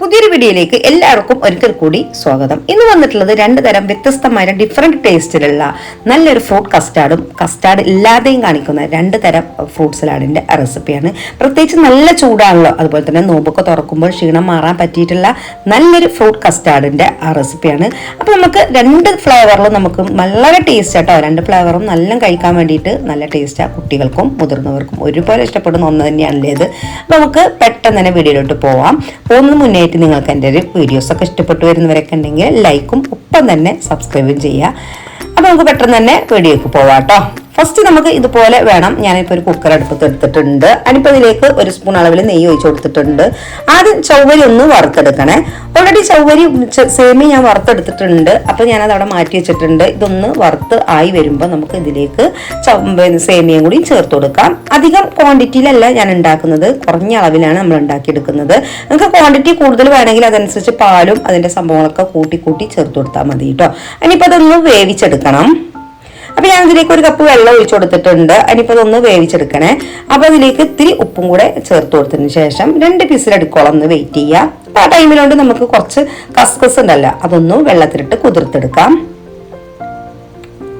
പുതിയൊരു വീഡിയോയിലേക്ക് എല്ലാവർക്കും ഒരിക്കൽ കൂടി സ്വാഗതം. ഇന്ന് വന്നിട്ടുള്ളത് രണ്ട് തരം വ്യത്യസ്തമായ ഡിഫറെന്റ് ടേസ്റ്റിലുള്ള നല്ലൊരു ഫ്രൂട്ട് കസ്റ്റാർഡും കസ്റ്റാർഡ് ഇല്ലാതെയും കാണിക്കുന്ന രണ്ട് തരം ഫ്രൂട്ട് സലാഡിന്റെ റെസിപ്പിയാണ് പ്രത്യേകിച്ച് നല്ല ചൂടാണല്ലോ അതുപോലെ തന്നെ നോമ്പൊക്കെ തുറക്കുമ്പോൾ ക്ഷീണം മാറാൻ പറ്റിയിട്ടുള്ള നല്ലൊരു ഫ്രൂട്ട് കസ്റ്റാർഡിന്റെ റെസിപ്പിയാണ് അപ്പോൾ നമുക്ക് രണ്ട് ഫ്ലേവറിലും നമുക്ക് വളരെ ടേസ്റ്റ് ആട്ടോ രണ്ട് ഫ്ലേവറും നല്ല കഴിക്കാൻ വേണ്ടിയിട്ട് നല്ല ടേസ്റ്റാണ് കുട്ടികൾക്കും മുതിർന്നവർക്കും ഒരുപോലെ ഇഷ്ടപ്പെടുന്ന ഒന്ന് തന്നെയാണല്ലേ ഇത്. അപ്പോൾ നമുക്ക് പെട്ടെന്ന് തന്നെ വീഡിയോയിലോട്ട് പോവാം. പോകുന്നതിന് മുന്നേ ആയിട്ട് നിങ്ങൾക്ക് എന്റെ ഒരു വീഡിയോസൊക്കെ ഇഷ്ടപ്പെട്ടു വരുന്നവരൊക്കെ ഉണ്ടെങ്കിൽ ലൈക്കും ഒപ്പം തന്നെ സബ്സ്ക്രൈബും ചെയ്യുക. അപ്പോൾ നമുക്ക് പെട്ടെന്ന് തന്നെ വീഡിയോക്ക് പോവാം ഫസ്റ്റ് നമുക്ക് ഇതുപോലെ വേണം. ഞാനിപ്പോൾ ഒരു കുക്കർ അടുപ്പത്ത് എടുത്തിട്ടുണ്ട്. അതിനിപ്പോൾ ഇതിലേക്ക് ഒരു സ്പൂൺ അളവിൽ നെയ്യ് ഒഴിച്ച് കൊടുത്തിട്ടുണ്ട്. ആദ്യം ചൗവരി ഒന്ന് വറുത്തെടുക്കണേ. ഓൾറെഡി ചൗവരി സേമി ഞാൻ വറുത്തെടുത്തിട്ടുണ്ട്. അപ്പോൾ ഞാനത് അവിടെ മാറ്റി വെച്ചിട്ടുണ്ട്. ഇതൊന്ന് വറുത്ത് ആയി വരുമ്പോൾ നമുക്ക് ഇതിലേക്ക് സേമിയയും കൂടി ചേർത്ത് കൊടുക്കാം. അധികം ക്വാണ്ടിറ്റിയിലല്ല ഞാൻ ഉണ്ടാക്കുന്നത്. കുറഞ്ഞ അളവിലാണ് നമ്മൾ ഉണ്ടാക്കിയെടുക്കുന്നത്. നിങ്ങൾക്ക് ക്വാണ്ടിറ്റി കൂടുതൽ വേണമെങ്കിൽ അതനുസരിച്ച് പാലും അതിന്റെ സംഭവങ്ങളൊക്കെ കൂട്ടി കൂട്ടി ചേർത്ത് കൊടുത്താൽ മതി കേട്ടോ ഇനിയിപ്പോൾ അതൊന്ന് വേവിച്ചെടുക്കണം. അപ്പൊ ഞാൻ ഇതിലേക്ക് ഒരു കപ്പ് വെള്ളം ഒഴിച്ചു കൊടുത്തിട്ടുണ്ട്. അതിനിപ്പോ അതൊന്ന് വേവിച്ചെടുക്കണേ. അപ്പൊ അതിലേക്ക് ഇത്തിരി ഉപ്പും കൂടെ ചേർത്ത് കൊടുത്തതിന് ശേഷം രണ്ട് പീസിലെടുക്കോളം ഒന്ന് വെയിറ്റ് ചെയ്യുക അപ്പൊ ആ ടൈമിലോണ്ട് നമുക്ക് കുറച്ച് കസ്കസ് ഉണ്ടല്ലോ അതൊന്ന് വെള്ളത്തിലിട്ട് കുതിർത്തെടുക്കാം.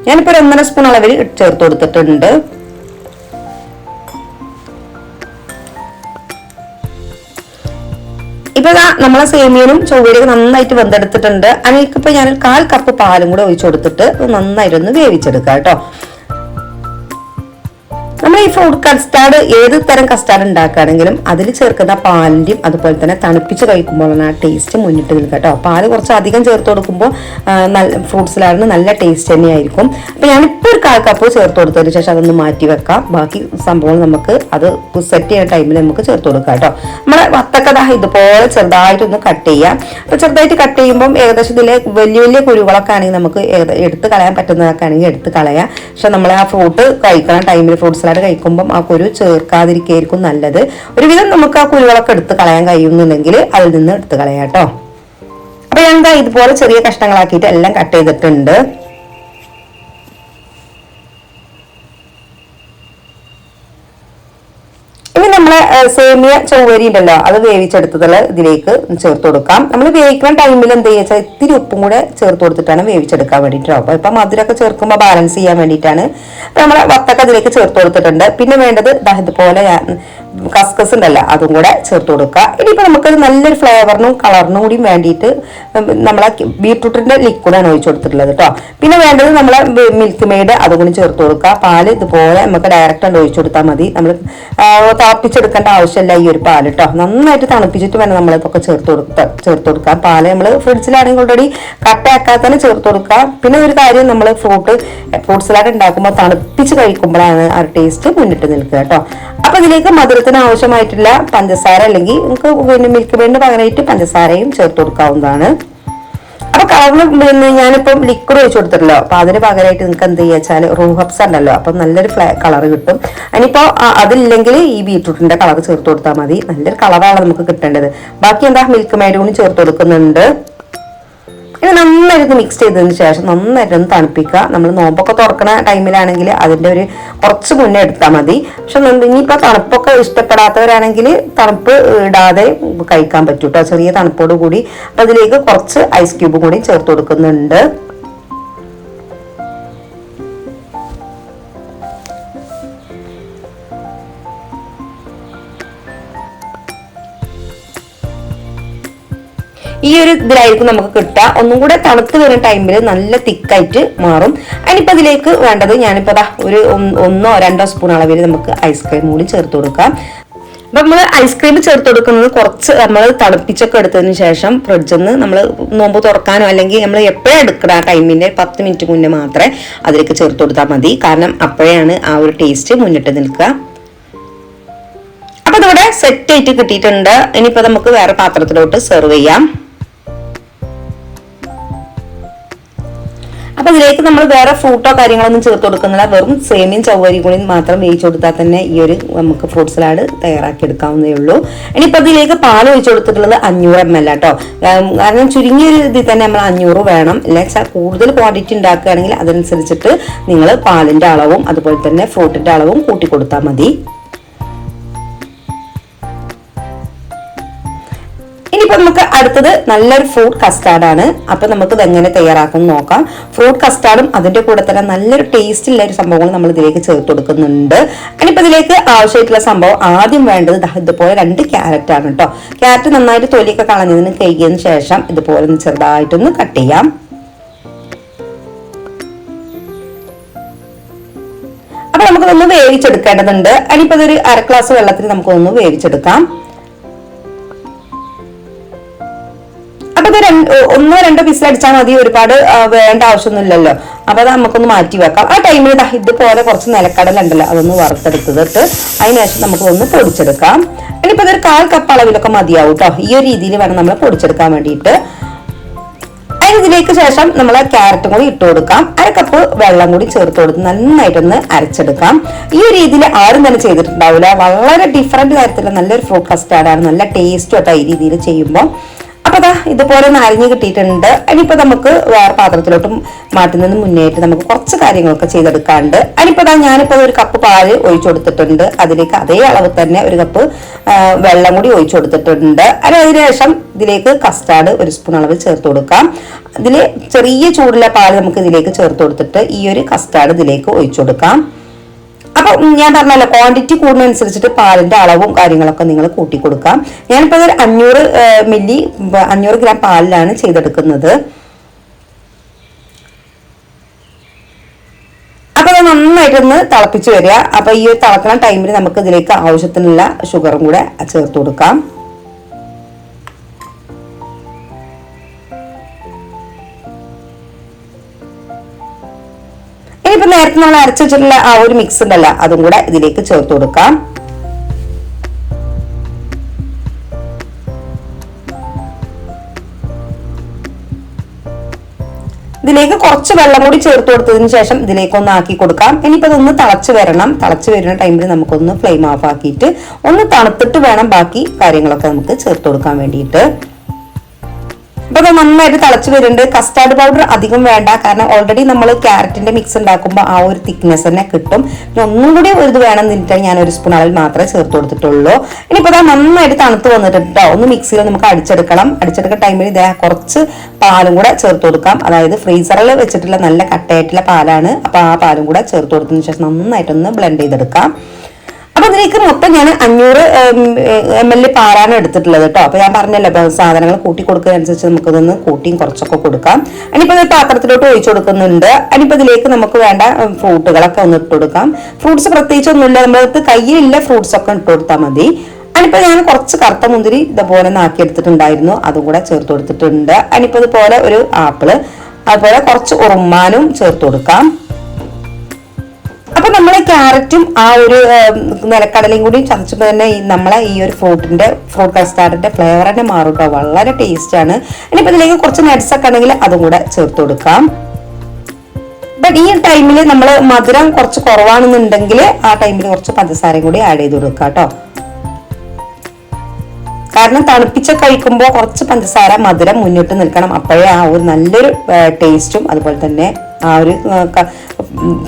ഞാനിപ്പോൾ ഒരു ഒന്നര സ്പൂൺ അളവിൽ ചേർത്ത് കൊടുത്തിട്ടുണ്ട്. ഇപ്പൊ നമ്മളെ സേമിയനും ചൊവ്വയിലേക്ക് നന്നായിട്ട് വെന്തെടുത്തിട്ടുണ്ട്. അതിലേക്കിപ്പോ ഞാൻ കാൽ കപ്പ് പാലും കൂടെ ഒഴിച്ചു കൊടുത്തിട്ട് നന്നായിട്ടൊന്ന് വേവിച്ചെടുക്കാം കേട്ടോ. നമ്മൾ ഈ ഫ്രൂട്ട് കസ്റ്റാർഡ് ഏത് തരം കസ്റ്റാർഡ് ഉണ്ടാക്കുകയാണെങ്കിലും അതിൽ ചേർക്കുന്ന പാലിന്റെയും അതുപോലെ തന്നെ തണുപ്പിച്ച് കഴിക്കുമ്പോഴാണ് ആ ടേസ്റ്റ് മുന്നിട്ട് നിൽക്കുക കേട്ടോ. പാൽ കുറച്ച് അധികം ചേർത്ത് കൊടുക്കുമ്പോൾ നല്ല ഫ്രൂട്ട് നല്ല ടേസ്റ്റ് തന്നെയായിരിക്കും. അപ്പം ഞാനിപ്പോൾ ഒരു കാൽ കപ്പ് ചേർത്ത് കൊടുത്തതിന് ശേഷം അതൊന്ന് മാറ്റി വെക്കാം. ബാക്കി സംഭവം നമുക്ക് അത് സെറ്റ് ചെയ്യുന്ന ടൈമിൽ നമുക്ക് ചേർത്ത് കൊടുക്കാം കേട്ടോ. നമ്മളെ വത്തക്കഥ ഇതുപോലെ ചെറുതായിട്ടൊന്ന് കട്ട് ചെയ്യാം. അപ്പം ചെറുതായിട്ട് കട്ട് ചെയ്യുമ്പം ഏകദേശം ഇതിലെ വലിയ വലിയ കുഴികളൊക്കെ ആണെങ്കിൽ നമുക്ക് എടുത്ത് കളയാൻ പറ്റുന്നതൊക്കെ ആണെങ്കിൽ എടുത്ത് കളയാം. പക്ഷെ നമ്മൾ ആ ഫ്രൂട്ട് കഴിക്കണം ടൈമിൽ ഫ്രൂട്ട് സലാഡ് കഴിക്കുമ്പം ആ കുരു ചേർക്കാതിരിക്കുകയായിരിക്കും നല്ലത്. ഒരുവിധം നമുക്ക് ആ കുരുകളൊക്കെ എടുത്ത് കളയാൻ കഴിയുന്നുണ്ടെങ്കിൽ അതിൽ നിന്ന് എടുത്ത് കളയാം കേട്ടോ. അപ്പൊ ഞാൻ ഇതുപോലെ ചെറിയ കഷ്ണങ്ങളാക്കിയിട്ട് എല്ലാം കട്ട് ചെയ്തിട്ടുണ്ട്. നമ്മളെ സേമിയ ചൊവ്വരി ഉണ്ടല്ലോ അത് വേവിച്ചെടുത്തതുള്ള ഇതിലേക്ക് ചേർത്ത് കൊടുക്കാം. നമ്മൾ വേവിക്കുന്ന ടൈമിൽ എന്ത് ചെയ്യുക ഇത്തിരി ഉപ്പും കൂടെ ചേർത്ത് കൊടുത്തിട്ടാണ് വേവിച്ചെടുക്കാൻ വേണ്ടിയിട്ട് അപ്പൊ ഇപ്പൊ മധുരമൊക്കെ ചേർക്കുമ്പോൾ ബാലൻസ് ചെയ്യാൻ വേണ്ടിയിട്ടാണ്. നമ്മളെ വത്തക്ക അതിലേക്ക് ചേർത്ത് കൊടുത്തിട്ടുണ്ട്. പിന്നെ വേണ്ടത് ഇതുപോലെ കസ്കസ് ഉണ്ടല്ല അതും കൂടെ ചേർത്ത് കൊടുക്കുക. ഇനിയിപ്പോൾ നമുക്കത് നല്ലൊരു ഫ്ലേവറിനും കളറിനും കൂടി വേണ്ടിയിട്ട് നമ്മളെ ബീട്രൂട്ടിന്റെ ലിക്വിഡാണ് ഒഴിച്ചു കൊടുത്തിട്ടുള്ളത് കേട്ടോ പിന്നെ വേണ്ടത് നമ്മളെ മിൽക്ക് മെയ്ഡ് അതും കൂടി ചേർത്ത് കൊടുക്കുക. പാൽ ഇതുപോലെ നമുക്ക് ഡയറക്റ്റ് ആണ് ഒഴിച്ചു കൊടുത്താൽ മതി. നമ്മൾ തിളപ്പിച്ചെടുക്കേണ്ട ആവശ്യമില്ല ഈ ഒരു പാൽ കേട്ടോ നന്നായിട്ട് തണുപ്പിച്ചിട്ട് വേണം നമ്മൾ ഇതൊക്കെ ചേർത്ത് കൊടുക്കുക ചേർത്ത് കൊടുക്കുക പാൽ നമ്മൾ ഫ്രിഡ്ജിലാണെങ്കിൽ ഓൾറെഡി കട്ടയാക്കാതെ തന്നെ ചേർത്ത് കൊടുക്കുക പിന്നെ ഒരു കാര്യം നമ്മൾ ഫ്രൂട്ട് ഫ്രൂട്ട് സലാഡ് ഉണ്ടാക്കുമ്പോൾ തണുപ്പിച്ച് കഴിക്കുമ്പോഴാണ് ആ ടേസ്റ്റ് മുന്നിട്ട് നിൽക്കുക കേട്ടോ അപ്പൊ ഇതിലേക്ക് മധുരത്തിന് ആവശ്യമായിട്ടുള്ള പഞ്ചസാര അല്ലെങ്കിൽ നിങ്ങൾക്ക് പിന്നെ മിൽക്ക് മെയ്ഡിന് പകരമായിട്ട് പഞ്ചസാരയും ചേർത്ത് കൊടുക്കാവുന്നതാണ്. അപ്പൊ കാരണം പിന്നെ ഞാനിപ്പം ലിക്വിഡ് ഒഴിച്ചു കൊടുത്തിട്ടല്ലോ. അപ്പൊ അതിന് പകരമായിട്ട് നിങ്ങൾക്ക് എന്ത് ചെയ്യുക വെച്ചാൽ റൂഹബ്സ് ഉണ്ടല്ലോ. അപ്പം നല്ലൊരു ഫ്ലേ കളർ കിട്ടും. അതിനിപ്പോ അതില്ലെങ്കിൽ ഈ ബീട്രൂട്ടിന്റെ കളർ ചേർത്ത് കൊടുത്താൽ മതി. നല്ലൊരു കളറാണ് നമുക്ക് കിട്ടേണ്ടത്. ബാക്കി എന്താ മിൽക്ക് മെയ്ഡ് ചേർത്ത് കൊടുക്കുന്നുണ്ട്. ഇത് നന്നായിട്ട് മിക്സ് ചെയ്തതിന് ശേഷം നന്നായിട്ട് ഒന്ന് തണുപ്പിക്കുക. നമ്മൾ നോമ്പൊക്കെ തുറക്കുന്ന ടൈമിലാണെങ്കിൽ അതിന്റെ ഒരു കുറച്ച് മുന്നേ എടുത്താൽ മതി. പക്ഷെ ഇനിയിപ്പോൾ തണുപ്പൊക്കെ ഇഷ്ടപ്പെടാത്തവരാണെങ്കിൽ തണുപ്പ് ഇടാതെ കഴിക്കാൻ പറ്റും കേട്ടോ ചെറിയ തണുപ്പോട് കൂടി അതിലേക്ക് കുറച്ച് ഐസ് ക്യൂബും കൂടി ചേർത്ത് കൊടുക്കുന്നുണ്ട്. ഈ ഒരു ഇതിലായിരിക്കും നമുക്ക് കിട്ടുക. ഒന്നും കൂടെ തണുത്ത് വരുന്ന ടൈമിൽ നല്ല തിക്കായിട്ട് മാറും. അതിനിപ്പോൾ ഇതിലേക്ക് വേണ്ടത് ഞാനിപ്പോൾ അതാ ഒരു ഒന്നോ രണ്ടോ സ്പൂൺ അളവിൽ നമുക്ക് ഐസ്ക്രീം കൂടി ചേർത്ത് കൊടുക്കാം. അപ്പം നമ്മൾ ഐസ്ക്രീം ചേർത്ത് കൊടുക്കുന്നത് കുറച്ച് നമ്മൾ തണുപ്പിച്ചൊക്കെ എടുത്തതിന് ശേഷം ഫ്രിഡ്ജിൽ നിന്ന് നമ്മൾ നോമ്പ് തുറക്കാനോ അല്ലെങ്കിൽ നമ്മൾ എപ്പോഴും എടുക്കണം ആ ടൈമിന്റെ പത്ത് മിനിറ്റ് മുന്നേ മാത്രമേ അതിലേക്ക് ചേർത്ത് കൊടുത്താൽ മതി. കാരണം അപ്പോഴാണ് ആ ഒരു ടേസ്റ്റ് മുന്നിട്ട് നിൽക്കുക. അപ്പോൾ ഇതിവിടെ സെറ്റ് ആയിട്ട് കിട്ടിയിട്ടുണ്ട്. ഇനിയിപ്പോൾ നമുക്ക് വേറെ പാത്രത്തിലോട്ട് സെർവ് ചെയ്യാം. അപ്പൊ ഇതിലേക്ക് നമ്മൾ വേറെ ഫ്രൂട്ടോ കാര്യങ്ങളൊന്നും ചേർത്ത് കൊടുക്കുന്നില്ല. വെറും സേമിയും ചവ്വരി കൂടി മാത്രം വേവിച്ചു കൊടുത്താൽ തന്നെ ഈ ഒരു നമുക്ക് ഫ്രൂട്ട് സലാഡ് തയ്യാറാക്കി എടുക്കാവുന്നേ ഉള്ളൂ. ഇനിയിപ്പോൾ ഇതിലേക്ക് പാൽ ഒഴിച്ചു കൊടുത്തിട്ടുള്ളത് അഞ്ഞൂറ് എം എൽ കേട്ടോ കാരണം ചുരുങ്ങിയ ഒരു ഇതിൽ തന്നെ നമ്മൾ അഞ്ഞൂറ് വേണം. അല്ലെങ്കിൽ കൂടുതൽ ക്വാണ്ടിറ്റി ഉണ്ടാക്കുകയാണെങ്കിൽ അതനുസരിച്ചിട്ട് നിങ്ങൾ പാലിന്റെ അളവും അതുപോലെ തന്നെ ഫ്രൂട്ടിന്റെ അളവും കൂട്ടി കൊടുത്താൽ മതി. നമുക്ക് അടുത്തത് നല്ലൊരു ഫ്രൂട്ട് കസ്റ്റാർഡ് ആണ്. അപ്പൊ നമുക്ക് ഇത് എങ്ങനെ തയ്യാറാക്കും നോക്കാം. ഫ്രൂട്ട് കസ്റ്റാർഡും അതിന്റെ കൂടെ തന്നെ നല്ലൊരു ടേസ്റ്റ് ഉള്ള ഒരു സംഭവങ്ങൾ നമ്മൾ ഇതിലേക്ക് ചേർത്ത് കൊടുക്കുന്നുണ്ട്. ഇനിയിപ്പോ ഇതിലേക്ക് ആവശ്യമായിട്ടുള്ള സംഭവം ആദ്യം വേണ്ടത് ഇതുപോലെ രണ്ട് ക്യാരറ്റ് ആണ് കേട്ടോ ക്യാരറ്റ് നന്നായിട്ട് തൊലിയൊക്കെ കളഞ്ഞതിന് കഴുകിയതിന് ശേഷം ഇതുപോലെ ഒന്ന് ചെറുതായിട്ടൊന്ന് കട്ട് ചെയ്യാം. അപ്പൊ നമുക്കതൊന്ന് വേവിച്ചെടുക്കേണ്ടതുണ്ട്. അതിനിപ്പോ ഇതൊരു അര ഗ്ലാസ് വെള്ളത്തിൽ നമുക്കൊന്ന് വേവിച്ചെടുക്കാം. അപ്പൊ ഒന്നോ രണ്ടോ പിസിൽ അടിച്ചാൽ മതി ഒരുപാട് വേണ്ട ആവശ്യമൊന്നുമില്ലല്ലോ. അപ്പൊ അത് നമുക്കൊന്ന് മാറ്റി വെക്കാം. ആ ടൈമിൽ ഇതുപോലെ കുറച്ച് നിലക്കടല ഉണ്ടല്ലോ അതൊന്ന് വറുത്തെടുത്തിട്ട് അതിനുശേഷം നമുക്ക് ഒന്ന് പൊടിച്ചെടുക്കാം. ഇനിയിപ്പോ ഇതൊരു കാൽ കപ്പ് അളവിലൊക്കെ മതിയാവും കേട്ടോ ഈ ഒരു രീതിയിൽ വേണം നമ്മൾ പൊടിച്ചെടുക്കാൻ വേണ്ടിയിട്ട്. അതിനിതിലേക്ക് ശേഷം നമ്മൾ ക്യാരറ്റും കൂടി ഇട്ട് കൊടുക്കാം. അര കപ്പ് വെള്ളം കൂടി ചേർത്ത് കൊടുത്ത് നന്നായിട്ടൊന്ന് അരച്ചെടുക്കാം. ഈ രീതിയിൽ ആരും തന്നെ ചെയ്തിട്ടുണ്ടാവില്ല വളരെ ഡിഫറെന്റ് കാര്യത്തിലുള്ള നല്ലൊരു ഫ്രൂട്ട് കസ്റ്റാർഡാണ് നല്ല ടേസ്റ്റും കേട്ടോ ഈ രീതിയിൽ ചെയ്യുമ്പോൾ അപ്പൊ അതാ ഇതുപോലെ ഒന്ന് കിട്ടിയിട്ടുണ്ട്. ഇനിയിപ്പോ നമുക്ക് വേറെ പാത്രത്തിലോട്ടും മാറ്റുന്നതിന് മുന്നേറ്റ് നമുക്ക് കുറച്ച് കാര്യങ്ങളൊക്കെ ചെയ്തെടുക്കാണ്ട്. ഇനിയിപ്പോ അതാ ഞാനിപ്പോ ഒരു കപ്പ് പാൽ ഒഴിച്ചു കൊടുത്തിട്ടുണ്ട്. അതിലേക്ക് അതേ അളവ് തന്നെ ഒരു കപ്പ് വെള്ളം കൂടി ഒഴിച്ചു കൊടുത്തിട്ടുണ്ട്. അതിന് അതിനുശേഷം ഇതിലേക്ക് കസ്റ്റാർഡ് ഒരു സ്പൂൺ അളവിൽ ചേർത്ത് കൊടുക്കാം. ഇതിൽ ചെറിയ ചൂടുള്ള പാൽ നമുക്ക് ഇതിലേക്ക് ചേർത്ത് കൊടുത്തിട്ട് ഈ ഒരു കസ്റ്റാർഡ് ഇതിലേക്ക് ഒഴിച്ചു കൊടുക്കാം. അപ്പൊ ഞാൻ പറഞ്ഞല്ലോ ക്വാണ്ടിറ്റി കൂടുന്നതനുസരിച്ചിട്ട് പാലിന്റെ അളവും കാര്യങ്ങളൊക്കെ നിങ്ങൾ കൂട്ടി കൊടുക്കാം ഞാനിപ്പോ ഒരു അഞ്ഞൂറ് മില്ലി അഞ്ഞൂറ് ഗ്രാം പാലിലാണ് ചെയ്തെടുക്കുന്നത്. അപ്പൊ അത് നന്നായിട്ടൊന്ന് തിളപ്പിച്ച് വരിക. അപ്പൊ ഈ ഒരു തിളക്കുന്ന ടൈമിൽ നമുക്ക് ഇതിലേക്ക് ആവശ്യത്തിനുള്ള ഷുഗറും കൂടെ ചേർത്ത് കൊടുക്കാം. ഇനിയിപ്പോ നേരത്തെ നമ്മൾ അരച്ചു വെച്ചിട്ടുള്ള ആ ഒരു മിക്സ് ഉണ്ടല്ലോ അതും കൂടെ ഇതിലേക്ക് ചേർത്ത് കൊടുക്കാം. ഇതിലേക്ക് കുറച്ച് വെള്ളം കൂടി ചേർത്ത് കൊടുത്തതിന് ശേഷം ഇതിലേക്ക് ഒന്ന് ആക്കി കൊടുക്കാം. ഇനിയിപ്പോൾ ഇതൊന്ന് തിളച്ച് വരണം. തിളച്ച് വരുന്ന ടൈമിൽ നമുക്കൊന്ന് ഫ്ലെയിം ഓഫ് ആക്കിയിട്ട് ഒന്ന് തണുത്തിട്ട് വേണം ബാക്കി കാര്യങ്ങളൊക്കെ നമുക്ക് ചേർത്ത് കൊടുക്കാൻ വേണ്ടിയിട്ട്. അപ്പൊ അത് നന്നായിട്ട് തിളച്ച് വരുന്നുണ്ട്. കസ്റ്റാർഡ് പൗഡർ അധികം വേണ്ട. കാരണം ഓൾറെഡി നമ്മൾ ക്യാരറ്റിന്റെ മിക്സ് ഉണ്ടാക്കുമ്പോൾ ആ ഒരു തിക്നെസ് തന്നെ കിട്ടും. പിന്നെ ഒന്നും കൂടി ഒരു ഇത് വേണം എന്നിട്ട് ഞാൻ ഒരു സ്പൂൺ അളവിൽ മാത്രമേ ചേർത്ത് കൊടുത്തിട്ടുള്ളൂ. ഇനിയിപ്പോൾ അത് നന്നായിട്ട് തണുത്ത് വന്നിട്ടുണ്ട് കേട്ടോ ഒന്ന് മിക്സിയിൽ നമുക്ക് അടിച്ചെടുക്കണം. അടിച്ചെടുക്കുന്ന ടൈമിൽ ഇതേ കുറച്ച് പാലും കൂടെ ചേർത്ത് കൊടുക്കാം. അതായത് ഫ്രീസറിൽ വെച്ചിട്ടുള്ള നല്ല കട്ടയായിട്ടുള്ള പാലാണ്. അപ്പൊ ആ പാലും കൂടെ ചേർത്ത് കൊടുത്തതിന് ശേഷം നന്നായിട്ടൊന്ന് ബ്ലെൻഡ് ചെയ്തെടുക്കാം. അപ്പൊ ഇതിലേക്ക് മൊത്തം ഞാൻ അഞ്ഞൂറ് എം എൽ പാലാണ് എടുത്തിട്ടുള്ളത് കേട്ടോ അപ്പൊ ഞാൻ പറഞ്ഞല്ലോ സാധനങ്ങൾ കൂട്ടി കൊടുക്കുന്നതനുസരിച്ച് നമുക്കിതൊന്ന് കൂട്ടിയും കുറച്ചൊക്കെ കൊടുക്കാം. ഇനിയിപ്പോ ഇത് പാത്രത്തിലോട്ട് ഒഴിച്ചു കൊടുക്കുന്നുണ്ട്. ഇനിയിപ്പോ ഇതിലേക്ക് നമുക്ക് വേണ്ട ഫ്രൂട്ടുകളൊക്കെ ഒന്ന് ഇട്ട് കൊടുക്കാം. ഫ്രൂട്ട്സ് പ്രത്യേകിച്ച് ഒന്നുമില്ല നമ്മൾക്ക് കയ്യിലില്ല ഫ്രൂട്ട്സ് ഒക്കെ ഇട്ട് കൊടുത്താൽ മതി. അതിനിപ്പോ ഞാൻ കുറച്ച് കറുത്ത മുന്തിരി ഇതുപോലെ നാക്കി എടുത്തിട്ടുണ്ടായിരുന്നു. അതും കൂടെ ചേർത്ത് കൊടുത്തിട്ടുണ്ട്. അതിനിപ്പോ ഇതുപോലെ ഒരു ആപ്പിൾ അതുപോലെ കുറച്ച് ഉറുമാനും ചേർത്ത് കൊടുക്കാം. അപ്പൊ നമ്മളെ ക്യാരറ്റും ആ ഒരു നിലക്കടലയും കൂടി ചതച്ചപ്പോൾ തന്നെ നമ്മളെ ഈ ഒരു ഫ്രൂട്ടിന്റെ ഫ്രൂട്ട് കസ്റ്റാർഡിന്റെ ഫ്ലേവർ തന്നെ മാറും കേട്ടോ വളരെ ടേസ്റ്റ് ആണ്. ഇനിയിപ്പോ ഇതിലേക്ക് കുറച്ച് നട്ട്സ് ഒക്കെ ആണെങ്കിൽ അതും കൂടെ ചേർത്ത് കൊടുക്കാം. ബട്ട് ഈ ടൈമിൽ നമ്മൾ മധുരം കുറച്ച് കുറവാണെന്നുണ്ടെങ്കിൽ ആ ടൈമിൽ കുറച്ച് പഞ്ചസാരയും കൂടി ആഡ് ചെയ്ത് കൊടുക്കുക കേട്ടോ കാരണം തണുപ്പിച്ച കഴിക്കുമ്പോൾ കുറച്ച് പഞ്ചസാര മധുരം മുന്നിട്ട് നിൽക്കണം. അപ്പോഴേ ആ ഒരു നല്ലൊരു ടേസ്റ്റും അതുപോലെ തന്നെ ആ ഒരു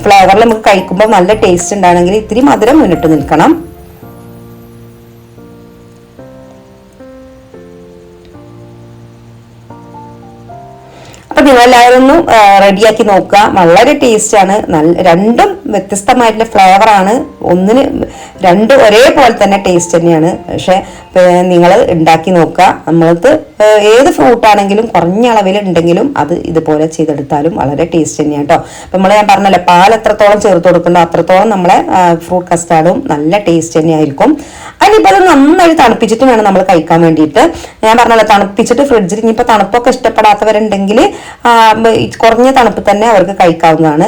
ഫ്ലേവറിൽ നമുക്ക് കഴിക്കുമ്പോൾ നല്ല ടേസ്റ്റ് ഉണ്ടാണെങ്കിൽ ഇത്തിരി മധുരം മുന്നിട്ട് നിൽക്കണം. അപ്പൊ റെഡിയാക്കി നോക്കുക. വളരെ ടേസ്റ്റ് ആണ്. നല്ല രണ്ടും വ്യത്യസ്തമായിട്ടുള്ള ഫ്ലേവർ ആണ്. ഒന്നിന് രണ്ടും ഒരേപോലെ തന്നെ ടേസ്റ്റ് തന്നെയാണ്. പക്ഷെ നിങ്ങൾ ഉണ്ടാക്കി നോക്കുക. നമ്മൾക്ക് ഏത് ഫ്രൂട്ടാണെങ്കിലും കുറഞ്ഞ അളവിൽ ഉണ്ടെങ്കിലും അത് ഇതുപോലെ ചെയ്തെടുത്താലും വളരെ ടേസ്റ്റ് തന്നെയാണ് കേട്ടോ അപ്പം നമ്മൾ ഞാൻ പറഞ്ഞല്ലോ പാൽ എത്രത്തോളം ചേർത്ത് കൊടുക്കണ്ടോ അത്രത്തോളം നമ്മളെ ഫ്രൂട്ട് കസ്റ്റാർഡും നല്ല ടേസ്റ്റ് തന്നെയായിരിക്കും. അതിനിപ്പോൾ അത് നന്നായി തണുപ്പിച്ചിട്ട് വേണം നമ്മൾ കഴിക്കാൻ വേണ്ടിയിട്ട്. ഞാൻ പറഞ്ഞല്ലോ തണുപ്പിച്ചിട്ട് ഫ്രിഡ്ജിൽ ഇനിയിപ്പോൾ തണുപ്പൊക്കെ ഇഷ്ടപ്പെടാത്തവരുണ്ടെങ്കിൽ കുറഞ്ഞ തണുപ്പ് തന്നെ അവർക്ക് കഴിക്കാവുന്നതാണ്.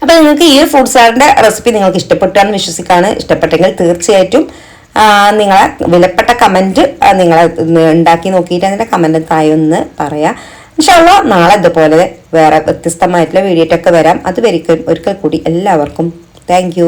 അപ്പൊ നിങ്ങൾക്ക് ഈ ഒരു സാലഡിന്റെ റെസിപ്പി നിങ്ങൾക്ക് ഇഷ്ടപ്പെട്ടാന്ന് വിശ്വസിക്കാണ് ഇഷ്ടപ്പെട്ടെങ്കിൽ തീർച്ചയായിട്ടും നിങ്ങളെ വിലപ്പെട്ട കമന്റ് നിങ്ങൾ ഉണ്ടാക്കി നോക്കിയിട്ട് അതിന്റെ കമന്റ് താഴെ ഒന്ന് പറയാം. ഇൻഷാള്ള നാളെ ഇതുപോലെ വേറെ വ്യത്യസ്തമായിട്ടുള്ള വീഡിയോട്ടൊക്കെ വരാം. അത് വരിക്കും ഒരിക്കൽ കൂടി എല്ലാവർക്കും. താങ്ക്